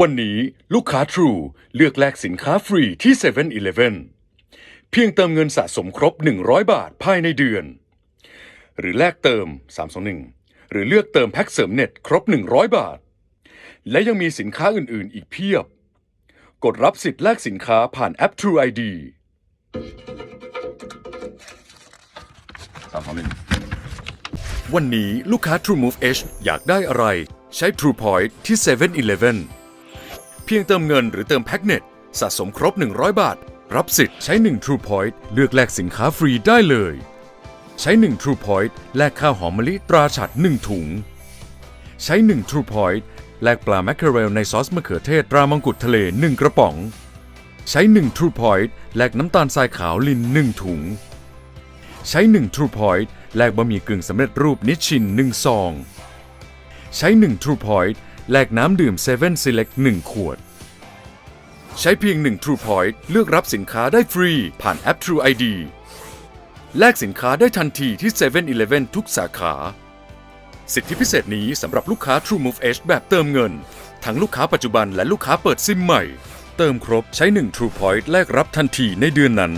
วันนี้ลูกค้า True เลือกแลกสินค้าฟรีที่7 e เ e ่ e อเพียงเติมเงินสะสมครบ 100 บาทภายในเดือน หรือแลกเติม 321 หรือเลือกเติมแพ็กเสริมเน็ตครบ 100 บาท และยังมีสินค้าอื่น ๆ อีกเพียบ กดรับสิทธิ์แลกสินค้าผ่านแอป True ID 321วันนี้ลูกค้า TrueMove H อยากได้อะไร ใช้ TruePoint ที่7 e เ e ่ e อ เพียงเติมเงินหรือเติมแพ็กเน็ตสะสมครบ 100 บาท รับสิทธิ์ใช้ 1 TruePoint เลือกแลกสินค้าฟรีได้เลย ใช้ 1 TruePoint แลกข้าวหอมมะลิตราฉัด1 ถุง ใช้ 1 TruePoint แลกปลาแมคเคอเรลในซอสมะเขือเทศตรามังกุฎทะเล 1 กระป๋อง ใช้ 1 TruePoint แลกน้ำตาลทรายขาวลิน 1 ถุง ใช้ 1 TruePoint แลกบะหมี่กึ่งสำเร็จรูปนิชชิน 1 ซอง ใช้ 1 TruePoint แลกน้ำดื่ม7 Select 1 ขวด ใช้เพียง 1 TruePoint เลือกรับสินค้าได้ฟรี ผ่านแอป True ID แลกสินค้าได้ทันทีที่7 e เ e ่ e ทุกสาขา สิทธิพิเศษนี้สำหรับลูกค้า TrueMove H แบบเติมเงิน ทั้งลูกค้าปัจจุบันและลูกค้าเปิดซิมใหม่ เติมครบใช้ 1 TruePoint แลกรับทันทีในเดือนนั้น